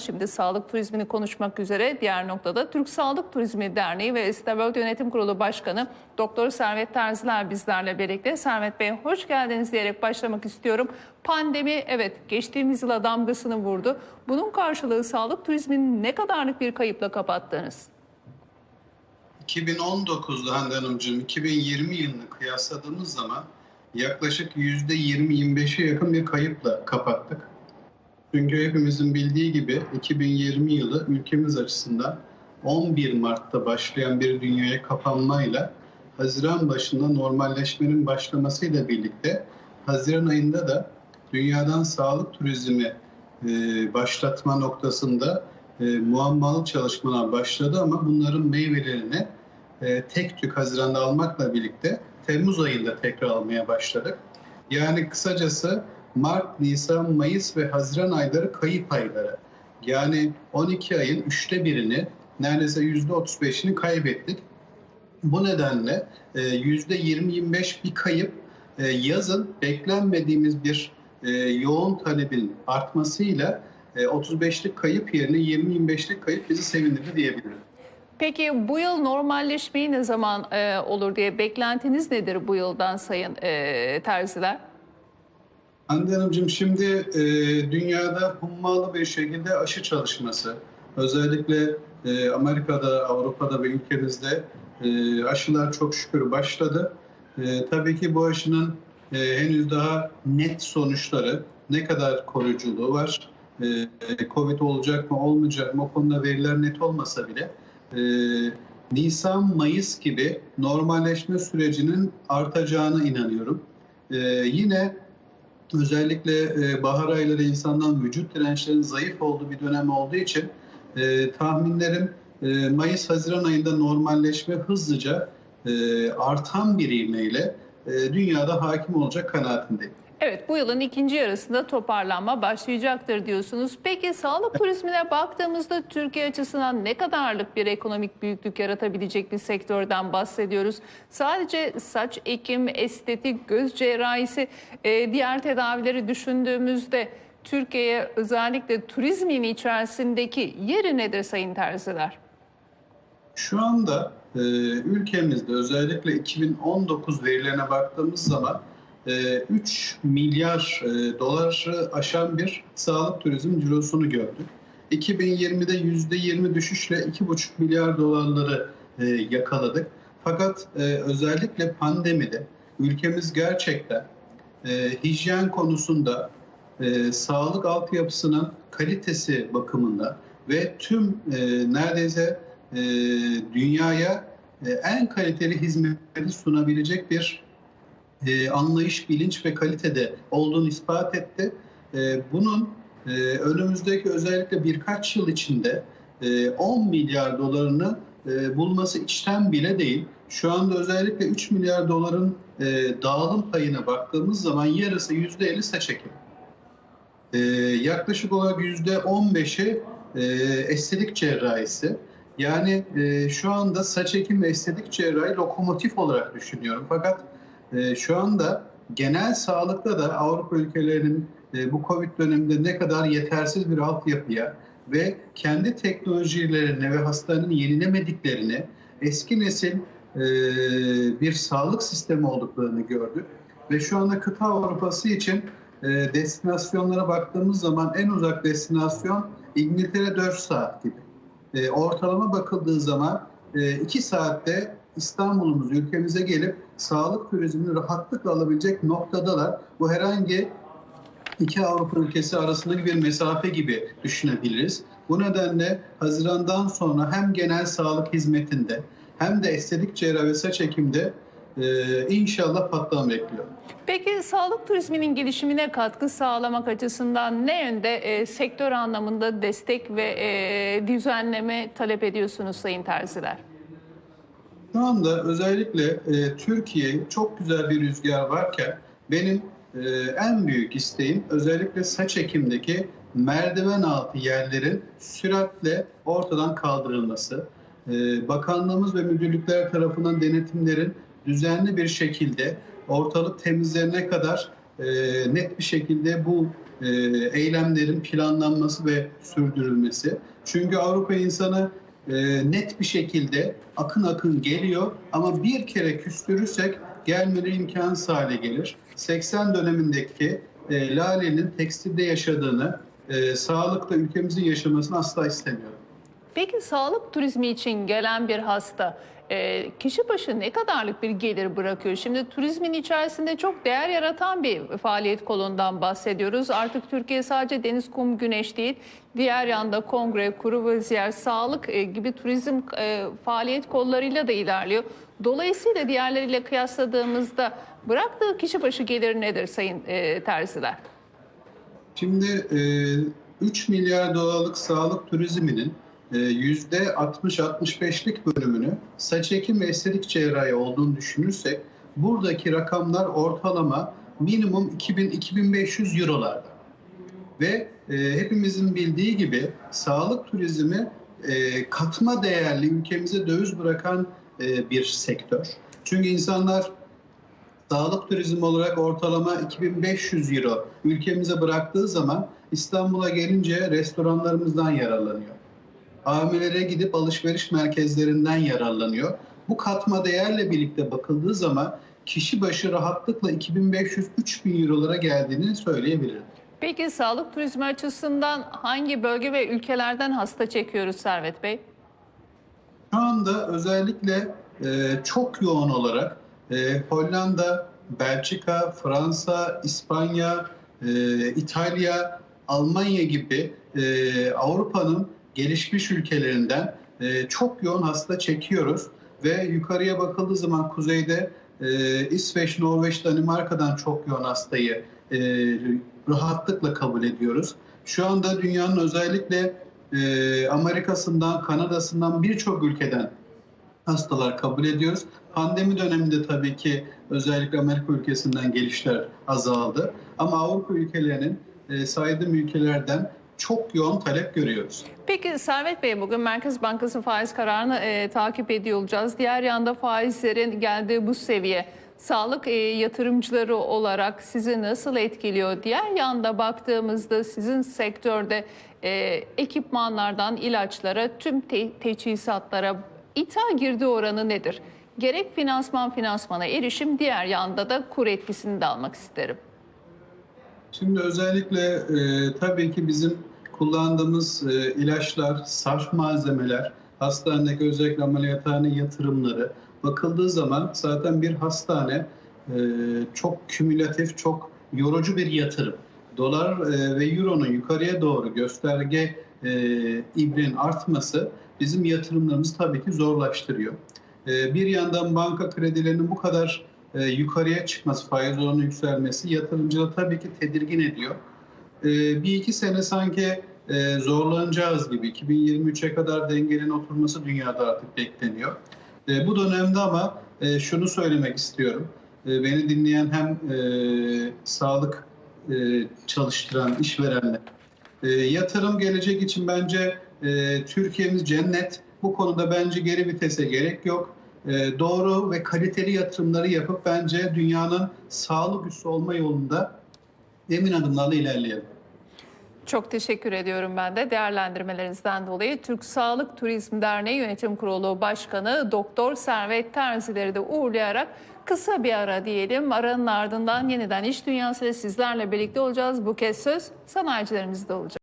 Şimdi sağlık turizmini konuşmak üzere diğer noktada Türk Sağlık Turizmi Derneği ve Estaworld Yönetim Kurulu Başkanı Doktor Servet Terziler bizlerle birlikte. Servet Bey hoş geldiniz diyerek başlamak istiyorum. Pandemi evet geçtiğimiz yıla damgasını vurdu. Bunun karşılığı sağlık turizmini ne kadarlık bir kayıpla kapattınız? 2019'da Hande Hanımcığım 2020 yılını kıyasladığımız zaman yaklaşık %20-25'e yakın bir kayıpla kapattık. Çünkü hepimizin bildiği gibi 2020 yılı ülkemiz açısından 11 Mart'ta başlayan bir dünyaya kapanmayla Haziran başında normalleşmenin başlamasıyla birlikte Haziran ayında da dünyadan sağlık turizmi e, başlatma noktasında e, muammalı çalışmalar başladı ama bunların meyvelerini e, tek tük Haziran'da almakla birlikte Temmuz ayında tekrar almaya başladık. Yani kısacası Mart, Nisan, Mayıs ve Haziran ayları kayıp ayları. Yani 12 ayın üçte birini neredeyse yüzde 35'ini kaybettik. Bu nedenle e, yüzde 20-25 bir kayıp e, yazın beklenmediğimiz bir e, yoğun talebin artmasıyla 35'lik kayıp yerine 20-25'lik kayıp bizi sevindirdi diyebilirim. Peki bu yıl normalleşmeyi ne zaman e, olur diye beklentiniz nedir bu yıldan Sayın e, Terziler? Hande Hanımcığım şimdi e, dünyada hummalı bir şekilde aşı çalışması, özellikle e, Amerika'da, Avrupa'da ve ülkemizde e, aşılar çok şükür başladı. E, tabii ki bu aşının e, henüz daha net sonuçları, ne kadar koruyuculuğu var, e, Covid olacak mı olmayacak mı o konuda veriler net olmasa bile e, Nisan, Mayıs gibi normalleşme sürecinin artacağına inanıyorum. E, yine özellikle e, bahar ayları insandan vücut dirençlerinin zayıf olduğu bir dönem olduğu için e, tahminlerim e, Mayıs-Haziran ayında normalleşme hızlıca artan bir ivmeyle dünyada hakim olacak kanaatindeyim. Evet bu yılın ikinci yarısında toparlanma başlayacaktır diyorsunuz. Peki sağlık turizmine baktığımızda Türkiye açısından ne kadarlık bir ekonomik büyüklük yaratabilecek bir sektörden bahsediyoruz? Sadece saç ekim, estetik, göz cerrahisi, e, diğer tedavileri düşündüğümüzde Türkiye'ye özellikle turizmin içerisindeki yeri nedir Sayın Terziler? Şu anda e, ülkemizde özellikle 2019 verilerine baktığımız zaman 3 e, milyar e, doları aşan bir sağlık turizm cirosunu gördük. 2020'de %20 düşüşle 2,5 milyar dolarları e, yakaladık. Fakat özellikle pandemide ülkemiz gerçekten hijyen konusunda sağlık altyapısının kalitesi bakımında ve tüm neredeyse dünyaya en kaliteli hizmeti sunabilecek bir e, anlayış, bilinç ve kalitede olduğunu ispat etti. E, bunun e, önümüzdeki özellikle birkaç yıl içinde e, 10 milyar dolarını e, bulması içten bile değil. Şu anda özellikle 3 milyar doların e, dağılım payına baktığımız zaman yarısı %50 saç ekimi. E, yaklaşık olarak %15'i e, estetik cerrahisi. Yani e, şu anda saç ekim ve estetik cerrahi lokomotif olarak düşünüyorum. Fakat e, şu anda genel sağlıkta da Avrupa ülkelerinin e, bu Covid döneminde ne kadar yetersiz bir altyapıya ve kendi teknolojilerini ve hastanenin yenilemediklerini eski nesil e, bir sağlık sistemi olduklarını gördük. Ve şu anda kıta Avrupası için e, destinasyonlara baktığımız zaman en uzak destinasyon İngiltere 4 saat gibi. Ortalama bakıldığı zaman 2 e, saatte İstanbul'umuz ülkemize gelip sağlık turizmini rahatlıkla alabilecek noktadalar. Bu herhangi iki Avrupa ülkesi arasındaki bir mesafe gibi düşünebiliriz. Bu nedenle Haziran'dan sonra hem genel sağlık hizmetinde hem de estetik cerrahi ve saç ekimde ee, inşallah patlama bekliyor. Peki sağlık turizminin gelişimine katkı sağlamak açısından ne yönde e, sektör anlamında destek ve e, düzenleme talep ediyorsunuz Sayın Terziler? Şu anda özellikle e, Türkiye çok güzel bir rüzgar varken benim e, en büyük isteğim özellikle saç ekimdeki merdiven altı yerlerin süratle ortadan kaldırılması. E, bakanlığımız ve müdürlükler tarafından denetimlerin düzenli bir şekilde ortalık temizlerine kadar e, net bir şekilde bu e, eylemlerin planlanması ve sürdürülmesi. Çünkü Avrupa insanı e, net bir şekilde akın akın geliyor ama bir kere küstürürsek gelmeleri imkansız hale gelir. 80 dönemindeki e, Lale'nin tekstilde yaşadığını, e, sağlıkla ülkemizin yaşamasını asla istemiyorum. Peki sağlık turizmi için gelen bir hasta e, kişi başı ne kadarlık bir gelir bırakıyor? Şimdi turizmin içerisinde çok değer yaratan bir faaliyet kolundan bahsediyoruz. Artık Türkiye sadece deniz, kum, güneş değil, diğer yanda kongre, kuru vaziyer, sağlık e, gibi turizm e, faaliyet kollarıyla da ilerliyor. Dolayısıyla diğerleriyle kıyasladığımızda bıraktığı kişi başı gelir nedir Sayın e, Terziler? Şimdi e, 3 milyar dolarlık sağlık turizminin %60-65'lik bölümünü saç ekim ve estetik cerrahi olduğunu düşünürsek buradaki rakamlar ortalama minimum 2000-2500 eurolarda. Ve e, hepimizin bildiği gibi sağlık turizmi e, katma değerli ülkemize döviz bırakan e, bir sektör. Çünkü insanlar sağlık turizmi olarak ortalama 2500 euro ülkemize bıraktığı zaman İstanbul'a gelince restoranlarımızdan yararlanıyor. AVM'lere gidip alışveriş merkezlerinden yararlanıyor. Bu katma değerle birlikte bakıldığı zaman kişi başı rahatlıkla 2500-3000 eurolara geldiğini söyleyebilirim. Peki sağlık turizmi açısından hangi bölge ve ülkelerden hasta çekiyoruz Servet Bey? Şu anda özellikle e, çok yoğun olarak e, Hollanda, Belçika, Fransa, İspanya, e, İtalya, Almanya gibi e, Avrupa'nın gelişmiş ülkelerinden e, çok yoğun hasta çekiyoruz ve yukarıya bakıldığı zaman kuzeyde e, İsveç, Norveç, Danimarka'dan çok yoğun hastayı e, rahatlıkla kabul ediyoruz. Şu anda dünyanın özellikle e, Amerika'sından, Kanada'sından birçok ülkeden hastalar kabul ediyoruz. Pandemi döneminde tabii ki özellikle Amerika ülkesinden gelişler azaldı. Ama Avrupa ülkelerinin e, saydığım ülkelerden çok yoğun talep görüyoruz. Peki Servet Bey bugün Merkez Bankası faiz kararını e, takip ediyor olacağız. Diğer yanda faizlerin geldiği bu seviye sağlık e, yatırımcıları olarak sizi nasıl etkiliyor? Diğer yanda baktığımızda sizin sektörde e, ekipmanlardan ilaçlara, tüm te- teçhizatlara ithal girdi oranı nedir? Gerek finansman finansmana erişim, diğer yanda da kur etkisini de almak isterim. Şimdi özellikle e, tabii ki bizim kullandığımız e, ilaçlar, sarf malzemeler, hastanedeki özellikle ameliyathane yatırımları bakıldığı zaman zaten bir hastane e, çok kümülatif, çok yorucu bir yatırım. Dolar e, ve euronun yukarıya doğru gösterge e, ibrenin artması bizim yatırımlarımızı tabii ki zorlaştırıyor. E, bir yandan banka kredilerinin bu kadar e, yukarıya çıkması, faiz oranı yükselmesi yatırımcıları tabii ki tedirgin ediyor. E, bir iki sene sanki e, zorlanacağız gibi. 2023'e kadar dengenin oturması dünyada artık bekleniyor. E, bu dönemde ama e, şunu söylemek istiyorum. E, beni dinleyen hem e, sağlık e, çalıştıran işverenler, e, yatırım gelecek için bence e, Türkiye'miz cennet. Bu konuda bence geri vitese gerek yok. E, doğru ve kaliteli yatırımları yapıp bence dünyanın sağlık üssü olma yolunda emin adımlarla ilerleyelim. Çok teşekkür ediyorum ben de değerlendirmelerinizden dolayı. Türk Sağlık Turizm Derneği Yönetim Kurulu Başkanı Doktor Servet Terzileri de uğurlayarak kısa bir ara diyelim. Aranın ardından yeniden iş dünyasıyla sizlerle birlikte olacağız. Bu kez söz sanayicilerimizde olacak.